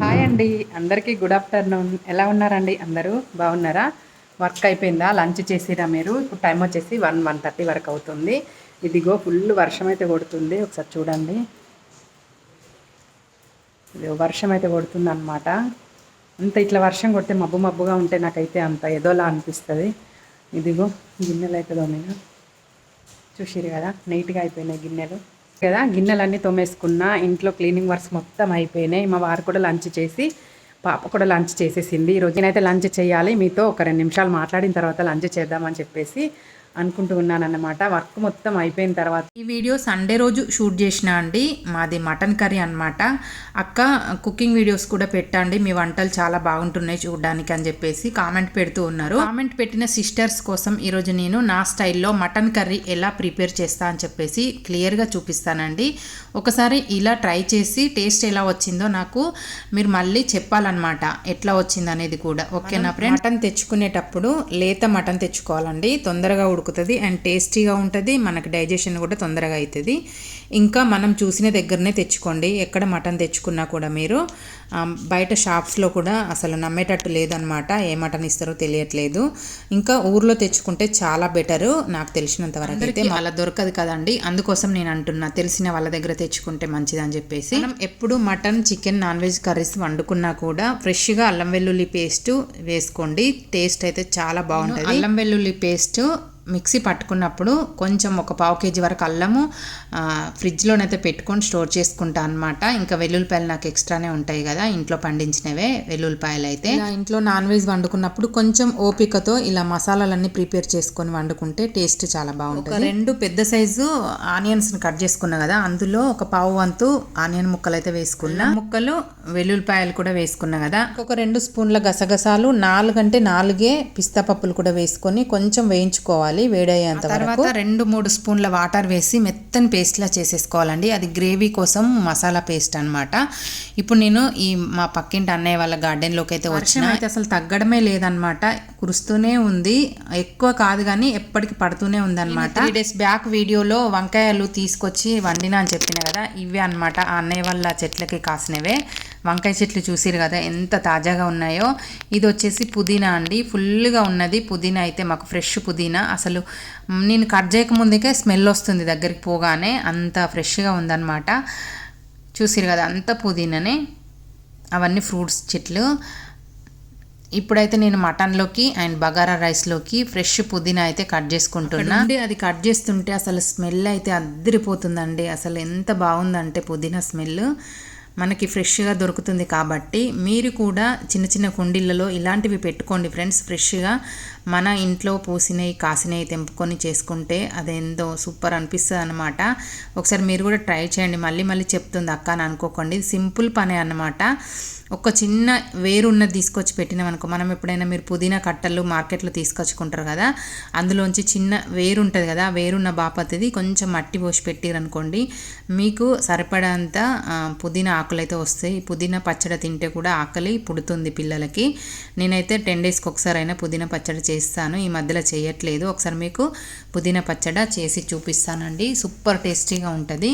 Hi అండి. అందరికీ good afternoon ఎలా ఉన్నారండి? అందరూ బాగున్నారా? వర్క్ అయిపోయిందా? లంచ్ చేసిరా మీరు? ఇప్పుడు టైం వచ్చేసి వన్ వన్ థర్టీ వరకు అవుతుంది. ఇదిగో ఫుల్ వర్షం అయితే కొడుతుంది. ఒకసారి చూడండి. వర్షం అయితే కొడుతుంది అనమాట అంత ఇట్లా వర్షం కొడితే మబ్బు మబ్బుగా ఉంటే నాకైతే అంత ఏదోలా అనిపిస్తుంది. ఇదిగో గిన్నెలు అయితే నేను చూసిరు కదా నీట్గా అయిపోయినాయి గిన్నెలు. కదా గిన్నెలన్నీ తోమేసుకున్న ఇంట్లో క్లీనింగ్ వర్క్స్ మొత్తం అయిపోయినాయి. మా వారు కూడా లంచ్ చేసి పాప కూడా లంచ్ చేసేసింది. ఈరోజు నేనైతే లంచ్ చేయాలి మీతో ఒక రెండు నిమిషాలు మాట్లాడిన తర్వాత లంచ్ చేద్దామని చెప్పేసి అనుకుంటూ ఉన్నానన్నమాట. వర్క్ మొత్తం అయిపోయిన తర్వాత. ఈ వీడియో సండే రోజు షూట్ చేసిన అండి. మాది మటన్ కర్రీ అనమాట అక్క కుకింగ్ వీడియోస్ కూడా పెట్టండి మీ వంటలు చాలా బాగుంటున్నాయి చూడడానికి అని చెప్పేసి కామెంట్ పెడుతూ ఉన్నారు. కామెంట్ పెట్టిన సిస్టర్స్ కోసం ఈరోజు నేను నా స్టైల్లో మటన్ కర్రీ ఎలా ప్రిపేర్ చేస్తా అని చెప్పేసి క్లియర్గా చూపిస్తానండి. ఒకసారి ఇలా ట్రై చేసి టేస్ట్ ఎలా వచ్చిందో నాకు మీరు మళ్ళీ చెప్పాలన్నమాట. ఎట్లా వచ్చింది అనేది కూడా. ఓకేనా ఫ్రెండ్? మటన్ తెచ్చుకునేటప్పుడు లేత మటన్ తెచ్చుకోవాలండి. తొందరగా ఉడుకుతుంది అండ్ టేస్టీగా ఉంటుంది మనకి డైజెషన్ కూడా తొందరగా అవుతుంది ఇంకా మనం చూసిన దగ్గరనే తెచ్చుకోండి. ఎక్కడ మటన్ తెచ్చుకున్నా కూడా మీరు బయట షాప్స్లో కూడా అసలు నమ్మేటట్టు లేదనమాట ఏ మటన్ ఇస్తారో తెలియట్లేదు. ఇంకా ఊర్లో తెచ్చుకుంటే చాలా బెటరు నాకు తెలిసినంత వరకు అయితే అలా దొరకదు కదండి. అందుకోసం నేను అంటున్నా తెలిసిన వాళ్ళ దగ్గర తెచ్చుకుంటే మంచిది అని చెప్పేసి. మనం ఎప్పుడు mutton chicken non veg curries వండుకున్నా కూడా ఫ్రెష్గా అల్లం వెల్లుల్లి పేస్ట్ వేసుకోండి. టేస్ట్ అయితే చాలా బాగుంటుంది. అల్లం వెల్లుల్లి పేస్ట్ మిక్సీ పట్టుకున్నప్పుడు కొంచెం ఒక పావు కేజీ వరకు అల్లము ఫ్రిడ్జ్లోనైతే పెట్టుకొని స్టోర్ చేసుకుంటా అనమాట ఇంకా వెల్లుల్లిపాయలు నాకు ఎక్స్ట్రానే ఉంటాయి కదా ఇంట్లో పండించినవే వెల్లుల్లిపాయలు అయితే. ఇలా ఇంట్లో నాన్ వెజ్ వండుకున్నప్పుడు కొంచెం ఓపికతో ఇలా మసాలాలన్నీ ప్రిపేర్ చేసుకొని వండుకుంటే టేస్ట్ చాలా బాగుంటుంది. ఒక రెండు పెద్ద సైజు ఆనియన్స్ కట్ చేసుకున్నా కదా అందులో ఒక పావు వంతు ఆనియన్ ముక్కలు అయితే వేసుకున్నా ముక్కలు వెల్లుల్లిపాయలు కూడా వేసుకున్నా కదా. ఒక రెండు స్పూన్ల గసగసాలు నాలుగంటే నాలుగే పిస్తా పప్పులు కూడా వేసుకొని కొంచెం వేయించుకోవాలి. వేడయ్యేంత తర్వాత రెండు మూడు స్పూన్ల వాటర్ వేసి మెత్తని పేస్ట్లా చేసేసుకోవాలండి. అది గ్రేవీ కోసం మసాలా పేస్ట్ అన్నమాట. ఇప్పుడు నేను ఈ మా పక్కింటి అన్నయ్య వాళ్ళ గార్డెన్లోకి అయితే వచ్చిన అయితే అసలు తగ్గడమే లేదనమాట కురుస్తూనే ఉంది. ఎక్కువ కాదు కానీ ఎప్పటికి పడుతూనే ఉందన్నమాట. త్రీ డేస్ బ్యాక్ వీడియోలో వంకాయలు తీసుకొచ్చి వండినా అని చెప్పిన కదా ఇవే అన్నమాట. ఆ అన్నయ్య వల్ల చెట్లకి కాసినవే. వంకాయ చెట్లు చూసిరు కదా ఎంత తాజాగా ఉన్నాయో. ఇది వచ్చేసి పుదీనా అండి. ఫుల్గా ఉన్నది. పుదీనా అయితే మాకు ఫ్రెష్ పుదీనా. అసలు నేను కట్ చేయక ముందుకే స్మెల్ వస్తుంది దగ్గరికి పోగానే. అంత ఫ్రెష్గా ఉందన్నమాట. చూసిరు కదా అంత పుదీనానే. అవన్నీ ఫ్రూట్స్ చెట్లు. ఇప్పుడైతే నేను మటన్లోకి అండ్ బగారా రైస్లోకి ఫ్రెష్ పుదీనా అయితే కట్ చేసుకుంటున్నా. అండి అది కట్ చేస్తుంటే అసలు స్మెల్ అయితే అద్దరిపోతుందండి. అసలు ఎంత బాగుందంటే పుదీనా స్మెల్. మనకి ఫ్రెష్గా దొరుకుతుంది కాబట్టి మీరు కూడా చిన్న చిన్న కుండీలలో ఇలాంటివి పెట్టుకోండి ఫ్రెండ్స్ ఫ్రెష్గా. మన ఇంట్లో పూసినవి కాసినవి తెంపుకొని చేసుకుంటే అదేందో సూపర్ అనిపిస్తుంది అనమాట ఒకసారి మీరు కూడా ట్రై చేయండి. మళ్ళీ మళ్ళీ చెప్తుంది అక్క అని అనుకోకండి. సింపుల్ పనే అనమాట ఒక చిన్న వేరు ఉన్నది తీసుకొచ్చి పెట్టినాం అనుకో మనం ఎప్పుడైనా మీరు పుదీనా కట్టలు మార్కెట్లో తీసుకొచ్చుకుంటారు కదా అందులోంచి చిన్న వేరు ఉంటుంది కదా ఆ వేరున్న బాపతిది కొంచెం మట్టి పోసి పెట్టిరనుకోండి మీకు సరిపడంత పుదీనా ఆకులు అయితే వస్తాయి పుదీనా పచ్చడి తింటే కూడా ఆకలి పుడుతుంది పిల్లలకి. నేనైతే టెన్ డేస్కి ఒకసారి అయినా పుదీనా పచ్చడి చేస్తాను. ఈ మధ్యలో చేయట్లేదు. ఒకసారి మీకు పుదీనా పచ్చడి చేసి చూపిస్తానండి. సూపర్ టేస్టీగా ఉంటుంది.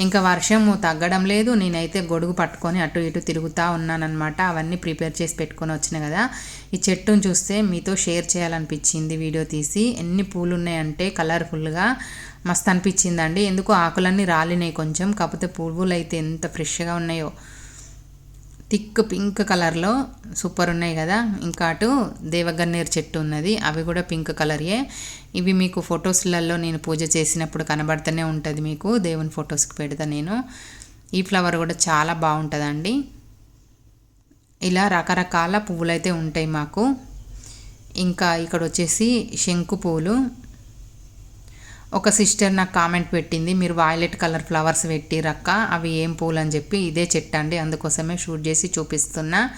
ఇంకా వర్షము తగ్గడం లేదు. నేనైతే గొడుగు పట్టుకొని అటు ఇటు తిరుగుతూ ఉన్నానన్నమాట. అవన్నీ ప్రిపేర్ చేసి పెట్టుకొని వచ్చిన కదా. ఈ చెట్టును చూస్తే మీతో షేర్ చేయాలనిపించింది వీడియో తీసి. ఎన్ని పూలు ఉన్నాయంటే కలర్ఫుల్గా మస్తు అనిపించిందండి. ఎందుకు ఆకులన్నీ రాలినాయి కొంచెం. కాకపోతే పువ్వులు అయితే ఎంత ఫ్రెష్గా ఉన్నాయో. థిక్ పింక్ కలర్లో సూపర్ ఉన్నాయి కదా. ఇంకా అటు దేవగన్నేరు చెట్టు ఉన్నది. అవి కూడా పింక్ కలర్యే. ఇవి మీకు ఫొటోస్లలో నేను పూజ చేసినప్పుడు కనబడుతూనే ఉంటుంది మీకు. దేవుని ఫొటోస్కి పెడతా నేను. ఈ ఫ్లవర్ కూడా చాలా బాగుంటుందండి. ఇలా రకరకాల పువ్వులు అయితే ఉంటాయి మాకు. ఇంకా ఇక్కడ వచ్చేసి శంకు పువ్వులు ఒక సిస్టర్ నాకు కామెంట్ పెట్టింది మీరు వాయిలెట్ కలర్ ఫ్లవర్స్ పెట్టిరక్క అవి ఏం పూలు అని చెప్పి ఇదే చెట్టు అండి. అందుకోసమే షూట్ చేసి చూపిస్తున్నా.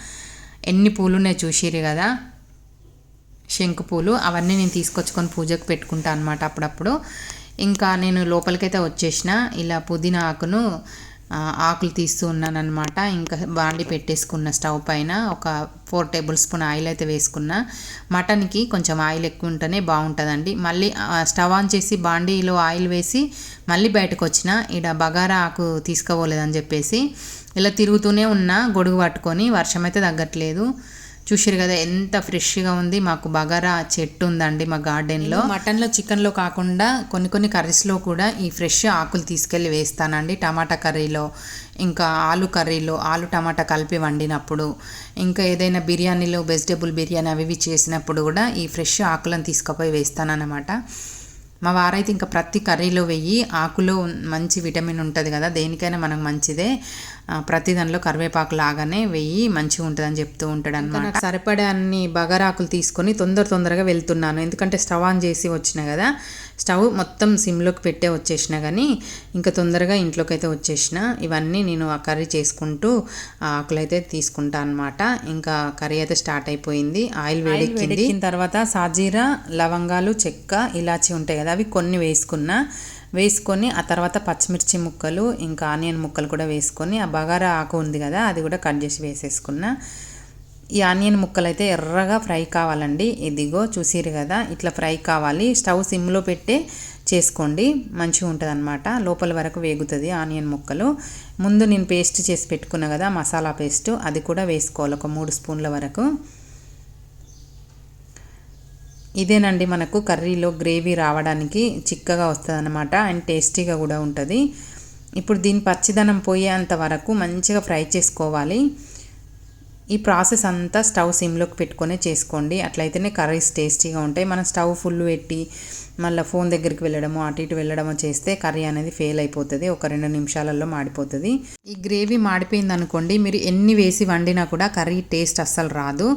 ఎన్ని పూలు నేను చూసిరు కదా? శంకు పూలు అవన్నీ నేను తీసుకొచ్చుకొని పూజకు పెట్టుకుంటా అనమాట అప్పుడప్పుడు. ఇంకా నేను లోపలికైతే వచ్చేసిన. ఇలా పుదీనా ఆకును ఆకులు తీస్తూ ఉన్నానమాట ఇంకా బాండి పెట్టేసుకున్న స్టవ్ పైన ఒక ఫోర్ టేబుల్ స్పూన్ ఆయిల్ అయితే వేసుకున్నా. మటన్కి కొంచెం ఆయిల్ ఎక్కువ ఉంటేనే బాగుంటుందండి మళ్ళీ స్టవ్ ఆన్ చేసి బాండీలో ఆయిల్ వేసి మళ్ళీ బయటకు వచ్చిన ఈడ బగారా ఆకు తీసుకోపోలేదని చెప్పేసి ఇలా తిరుగుతూనే ఉన్నా గొడుగు పట్టుకొని వర్షం అయితే తగ్గట్లేదు. చూసారు కదా ఎంత ఫ్రెష్గా ఉంది. మాకు బగారా చెట్టు ఉందండి మా గార్డెన్లో. మటన్లో చికెన్లో కాకుండా కొన్ని కొన్ని కర్రీస్లో కూడా ఈ ఫ్రెష్ ఆకులు తీసుకెళ్ళి వేస్తానండి. టమాటా కర్రీలో ఇంకా ఆలు కర్రీలో ఆలు టమాటా కలిపి వండినప్పుడు ఇంకా ఏదైనా బిర్యానీలో వెజిటేబుల్ బిర్యానీ అవి ఇవి చేసినప్పుడు కూడా ఈ ఫ్రెష్ ఆకులను తీసుకుపోయి వేస్తానన్నమాట. మా వారైతే ఇంకా ప్రతి కర్రీలో వెయ్యి ఆకులో మంచి విటమిన్ ఉంటుంది కదా దేనికైనా మనకు మంచిదే. ప్రతి దానిలో కరివేపాకు లాగానే వెయ్యి మంచిగా ఉంటుందని చెప్తూ ఉంటాడు అనమాట సరిపడే అన్ని బగారాకులు తీసుకొని తొందర తొందరగా వెళ్తున్నాను. ఎందుకంటే స్టవ్ ఆన్ చేసి వచ్చిన కదా స్టవ్ మొత్తం సిమ్లోకి పెట్టే వచ్చేసిన కానీ ఇంకా తొందరగా ఇంట్లోకి అయితే వచ్చేసిన. ఇవన్నీ నేను ఆ కర్రీ చేసుకుంటూ ఆ ఆకులు అయితే తీసుకుంటా అనమాట ఇంకా కర్రీ అయితే స్టార్ట్ అయిపోయింది. ఆయిల్ వేడెక్కింది. తర్వాత సాజీరా లవంగాలు చెక్క ఇలాచి ఉంటాయి కదా అవి కొన్ని వేసుకున్నా వేసుకొని ఆ తర్వాత పచ్చిమిర్చి ముక్కలు ఇంకా ఆనియన్ ముక్కలు కూడా వేసుకొని ఆ బగారా ఆకు ఉంది కదా అది కూడా కట్ చేసి వేసేసుకున్నా. ఈ ఆనియన్ ముక్కలు అయితే ఎర్రగా ఫ్రై కావాలండి. ఇదిగో చూసిరు కదా ఇట్లా ఫ్రై కావాలి. స్టవ్ సిమ్లో పెట్టే చేసుకోండి. మంచిగా ఉంటుంది అనమాట లోపల వరకు వేగుతుంది ఆనియన్ ముక్కలు. ముందు నేను పేస్ట్ చేసి పెట్టుకున్నా కదా మసాలా పేస్ట్ అది కూడా వేసుకోవాలి ఒక మూడు స్పూన్ల వరకు. ఇదేనండి మనకు కర్రీలో గ్రేవీ రావడానికి చిక్కగా వస్తుందన్నమాట అండ్ టేస్టీగా కూడా ఉంటుంది. ఇప్పుడు దీని పచ్చిదనం పోయేంత వరకు మంచిగా ఫ్రై చేసుకోవాలి. ఈ ప్రాసెస్ అంతా స్టవ్ సిమ్లోకి పెట్టుకొని చేసుకోండి. అట్లయితేనే కర్రీస్ టేస్టీగా ఉంటాయి. మనం స్టవ్ ఫుల్ పెట్టి మళ్ళీ ఫోన్ దగ్గరికి వెళ్ళడము అటు ఇటు వెళ్ళడము చేస్తే కర్రీ అనేది ఫెయిల్ అయిపోతుంది. ఒక రెండు నిమిషాలలో మాడిపోతుంది. ఈ గ్రేవీ మాడిపోయింది అనుకోండి మీరు ఎన్ని వేసి వండినా కూడా కర్రీ టేస్ట్ అస్సలు రాదు.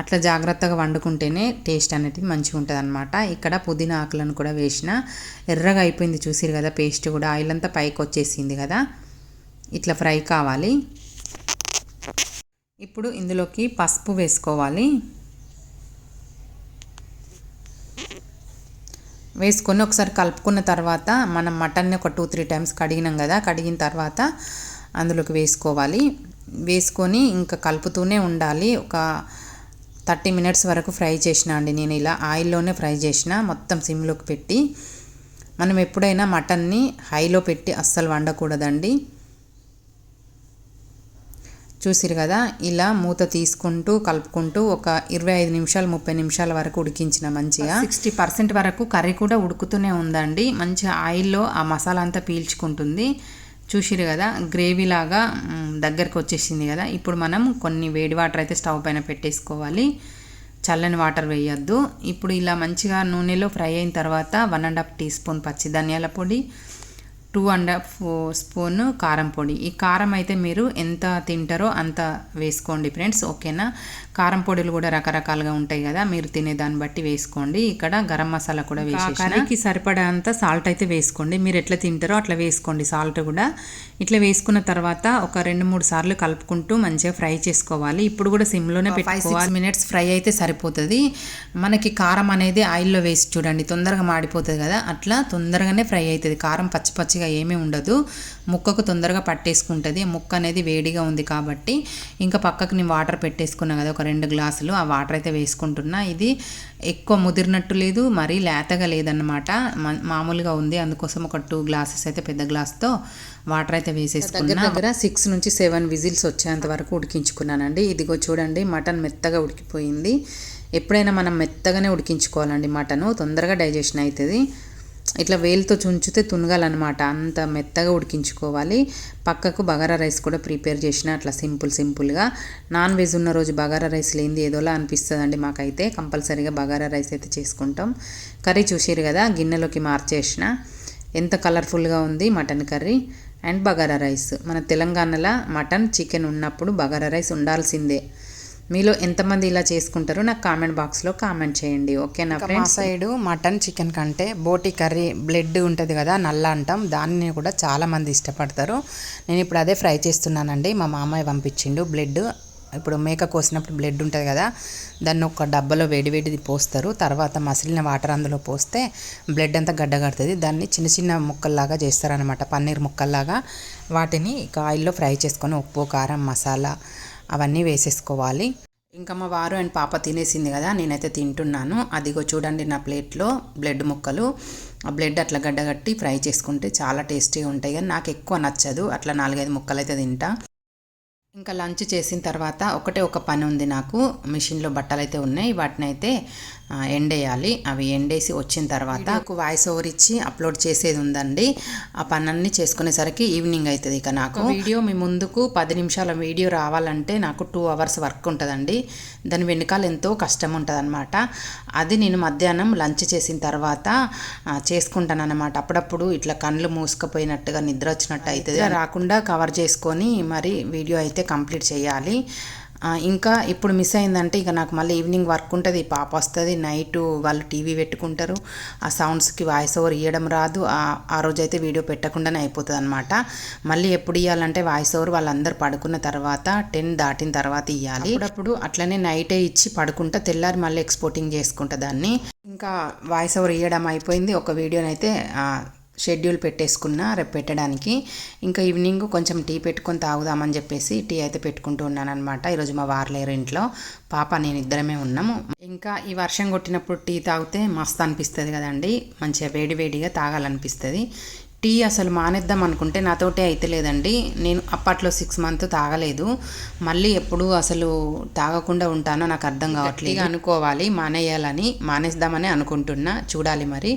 అట్లా జాగ్రత్తగా వండుకుంటేనే టేస్ట్ అనేది మంచిగా ఉంటుంది అనమాట ఇక్కడ పుదీనా ఆకులను కూడా వేసిన ఎర్రగా అయిపోయింది చూసిరు కదా పేస్ట్ కూడా ఆయిల్ అంతా పైకి వచ్చేసింది కదా. ఇట్లా ఫ్రై కావాలి. ఇప్పుడు ఇందులోకి పసుపు వేసుకోవాలి. వేసుకొని ఒకసారి కలుపుకున్న తర్వాత మనం మటన్ని ఒక టూ త్రీ టైమ్స్ కడిగినాం కదా కడిగిన తర్వాత అందులోకి వేసుకోవాలి. వేసుకొని ఇంకా కలుపుతూనే ఉండాలి. ఒక థర్టీ మినిట్స్ వరకు ఫ్రై చేసిన అండి. నేను ఇలా ఆయిల్లోనే ఫ్రై చేసిన మొత్తం సిమ్లోకి పెట్టి మనం ఎప్పుడైనా మటన్ని హైలో పెట్టి అస్సలు వండకూడదండి. చూసిరు కదా ఇలా మూత తీసుకుంటూ కలుపుకుంటూ ఒక ఇరవై ఐదు నిమిషాలు ముప్పై నిమిషాల వరకు ఉడికించిన మంచిగా. సిక్స్టీ పర్సెంట్ వరకు కర్రీ కూడా ఉడుకుతూనే ఉందండి. మంచి ఆయిల్లో ఆ మసాలా అంతా పీల్చుకుంటుంది. చూసిరు కదా గ్రేవీ లాగా దగ్గరకు దగ్గరికి వచ్చేసింది కదా. ఇప్పుడు మనం కొన్ని వేడి వాటర్ అయితే స్టవ్ పైన పెట్టేసుకోవాలి. చల్లని వాటర్ వేయద్దు. ఇప్పుడు ఇలా మంచిగా నూనెలో ఫ్రై అయిన తర్వాత one and half teaspoon పచ్చి ధనియాల పొడి టూ అండ్ హాఫ్ స్పూన్ కారం పొడి. ఈ కారం అయితే మీరు ఎంత తింటారో అంత వేసుకోండి ఫ్రెండ్స్ ఓకేనా? కారం పొడులు కూడా రకరకాలుగా ఉంటాయి కదా మీరు తినే దాన్ని బట్టి వేసుకోండి. ఇక్కడ గరం మసాలా కూడా వేసేసి కర్రీకి సరిపడంత సాల్ట్ అయితే వేసుకోండి. మీరు ఎట్లా తింటారో అట్లా వేసుకోండి సాల్ట్ కూడా. ఇట్లా వేసుకున్న తర్వాత ఒక రెండు మూడు సార్లు కలుపుకుంటూ మంచిగా ఫ్రై చేసుకోవాలి. ఇప్పుడు కూడా సిమ్లోనే పెట్టుకోవాలి. మినిట్స్ ఫ్రై అయితే సరిపోతుంది. మనకి కారం అనేది ఆయిల్లో వేసి చూడండి తొందరగా మాడిపోతుంది కదా అట్లా తొందరగానే ఫ్రై అవుతుంది. కారం పచ్చి పచ్చిగా ఏమీ ఉండదు. ముక్కకు తొందరగా పట్టేసుకుంటుంది. ముక్క అనేది వేడిగా ఉంది కాబట్టి ఇంకా పక్కకు నేను వాటర్ పెట్టేసుకున్నా కదా ఒక రెండు గ్లాసులు. ఆ వాటర్ అయితే వేసుకుంటున్నా. ఇది ఎక్కువ ముదిరినట్టు లేదు మరీ లేతగా లేదన్నమాట. మామూలుగా ఉంది. అందుకోసం ఒక టూ గ్లాసెస్ అయితే పెద్ద గ్లాస్తో వాటర్ అయితే వేసేసుకున్నా. దగ్గర సిక్స్ నుంచి సెవెన్ విజిల్స్ వచ్చేంత వరకు ఉడికించుకున్నానండి. ఇదిగో చూడండి మటన్ మెత్తగా ఉడికిపోయింది. ఎప్పుడైనా మనం మెత్తగానే ఉడికించుకోవాలండి మటను. తొందరగా డైజెషన్ అవుతుంది. ఇట్లా వేలుతో చుంచితే తునగాలన్నమాట. అంత మెత్తగా ఉడికించుకోవాలి. పక్కకు బగారా రైస్ కూడా ప్రిపేర్ చేసిన అట్లా సింపుల్ సింపుల్గా. నాన్ వెజ్ ఉన్న రోజు బగారా రైస్ లేనిది ఏదోలా అనిపిస్తుందండి మాకైతే. కంపల్సరీగా బగారా రైస్ అయితే చేసుకుంటాం. కర్రీ చూసారు కదా గిన్నెలోకి మార్చేసిన. ఎంత కలర్ఫుల్గా ఉంది mutton curry and bagara rice. మన తెలంగాణలో మటన్ చికెన్ ఉన్నప్పుడు బగారా రైస్ ఉండాల్సిందే. మీలో ఎంతమంది ఇలా చేసుకుంటారో నాకు కామెంట్ బాక్స్లో కామెంట్ చేయండి ఓకేనా ఫ్రెండ్స్? సైడ్ మటన్ చికెన్ కంటే బోటి కర్రీ బ్లడ్ ఉంటుంది కదా నల్ల అంటాం. దాన్ని కూడా చాలామంది ఇష్టపడతారు. నేను ఇప్పుడు అదే ఫ్రై చేస్తున్నానండి. మా మామయ్య పంపించిండు బ్లడ్. ఇప్పుడు మేక కోసినప్పుడు బ్లడ్ ఉంటుంది కదా దాన్ని ఒక డబ్బాలో వేడివేడిది పోస్తారు. తర్వాత మసిలిన వాటర్ అందులో పోస్తే బ్లడ్ అంతా గడ్డ కడుతుంది దాన్ని చిన్న చిన్న ముక్కల్లాగా చేస్తారనమాట పన్నీర్ ముక్కల్లాగా. వాటిని ఇక ఆయిల్లో ఫ్రై చేసుకొని ఉప్పు కారం మసాలా అవన్నీ వేసేసుకోవాలి. ఇంకా మా వారు అండ్ పాప తినేసింది కదా నేనైతే తింటున్నాను. అదిగో చూడండి నా ప్లేట్లో బ్లడ్ ముక్కలు. ఆ బ్లడ్ అట్లా గడ్డగట్టి ఫ్రై చేసుకుంటే చాలా టేస్టీగా ఉంటాయి కానీ నాకు ఎక్కువ నచ్చదు. అట్లా నాలుగైదు ముక్కలు అయితే తింటా. ఇంకా లంచ్ చేసిన తర్వాత ఒకటే ఒక పని ఉంది నాకు. మిషన్లో బట్టలు అయితే ఉన్నాయి. వాటిని అయితే ఆ, ఎండేయాలి. అవి ఎండేసి వచ్చిన తర్వాత నాకు వాయిస్ ఓవర్ ఇచ్చి అప్లోడ్ చేసేది ఉందండి. ఆ పనన్నీ చేసుకునేసరికి ఈవినింగ్ అవుతుంది ఇక నాకు. వీడియో మీ ముందుకు పది నిమిషాల వీడియో రావాలంటే నాకు టూ అవర్స్ వర్క్ ఉంటుందండి. దాని వెనకాల ఎంతో కష్టం ఉంటుంది అది నేను మధ్యాహ్నం లంచ్ చేసిన తర్వాత చేసుకుంటాను అనమాట అప్పుడప్పుడు ఇట్లా కళ్ళు మూసుకుపోయినట్టుగా నిద్ర వచ్చినట్టు అవుతుంది రాకుండా కవర్ చేసుకొని మరి వీడియో అయితే కంప్లీట్ చేయాలి. ఇంకా ఇప్పుడు మిస్ అయిందంటే ఇక నాకు మళ్ళీ ఈవినింగ్ వర్క్ ఉంటుంది. పాప వస్తుంది నైట్ వాళ్ళు టీవీ పెట్టుకుంటారు. ఆ సౌండ్స్కి వాయిస్ ఓవర్ ఇవ్వడం రాదు. ఆ- రోజైతే వీడియో పెట్టకుండానే అయిపోతుంది అనమాట మళ్ళీ ఎప్పుడు ఇవ్వాలంటే వాయిస్ ఓవర్ వాళ్ళందరూ పడుకున్న తర్వాత టెన్ దాటిన తర్వాత ఇవ్వాలి అప్పుడప్పుడు అట్లనే నైటే ఇచ్చి పడుకుంటా తెల్లారి మళ్ళీ ఎక్స్పోర్టింగ్ చేసుకుంటా దాన్ని. ఇంకా వాయిస్ ఓవర్ ఇవ్వడం అయిపోయింది. ఒక వీడియోనైతే షెడ్యూల్ పెట్టేసుకున్నా రేపు పెట్టడానికి. ఇంకా ఈవినింగ్ కొంచెం టీ పెట్టుకొని తాగుదామని చెప్పేసి టీ అయితే పెట్టుకుంటూ ఉన్నానమాట ఈరోజు మా వారలేరు ఇంట్లో. పాప నేను ఇద్దరమే ఉన్నాము. ఇంకా ఈ వర్షం కొట్టినప్పుడు టీ తాగితే మస్తు అనిపిస్తుంది కదండి. మంచిగా వేడి వేడిగా తాగాలనిపిస్తుంది. టీ అసలు మానేద్దాం అనుకుంటే నాతోటే అయితే లేదండి నేను అప్పట్లో సిక్స్ మంత్ తాగలేదు. మళ్ళీ ఎప్పుడు అసలు తాగకుండా ఉంటానో నాకు అర్థం కావట్లేదు. అనుకోవాలి మానేయాలని మానేద్దామని అనుకుంటున్నా. చూడాలి మరి.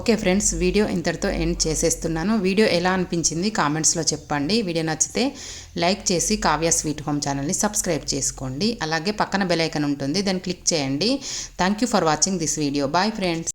ఓకే ఫ్రెండ్స్ వీడియో ఇంతటితో ఎండ్ చేసేస్తున్నాను. వీడియో ఎలా అనిపించింది కామెంట్స్లో చెప్పండి. వీడియో నచ్చితే లైక్ చేసి కావ్య స్వీట్ హోమ్ ఛానల్ని సబ్స్క్రైబ్ చేసుకోండి. అలాగే పక్కన బెల్ ఐకన్ ఉంటుంది. దాన్ని క్లిక్ చేయండి. Thank you for watching this video. Bye friends.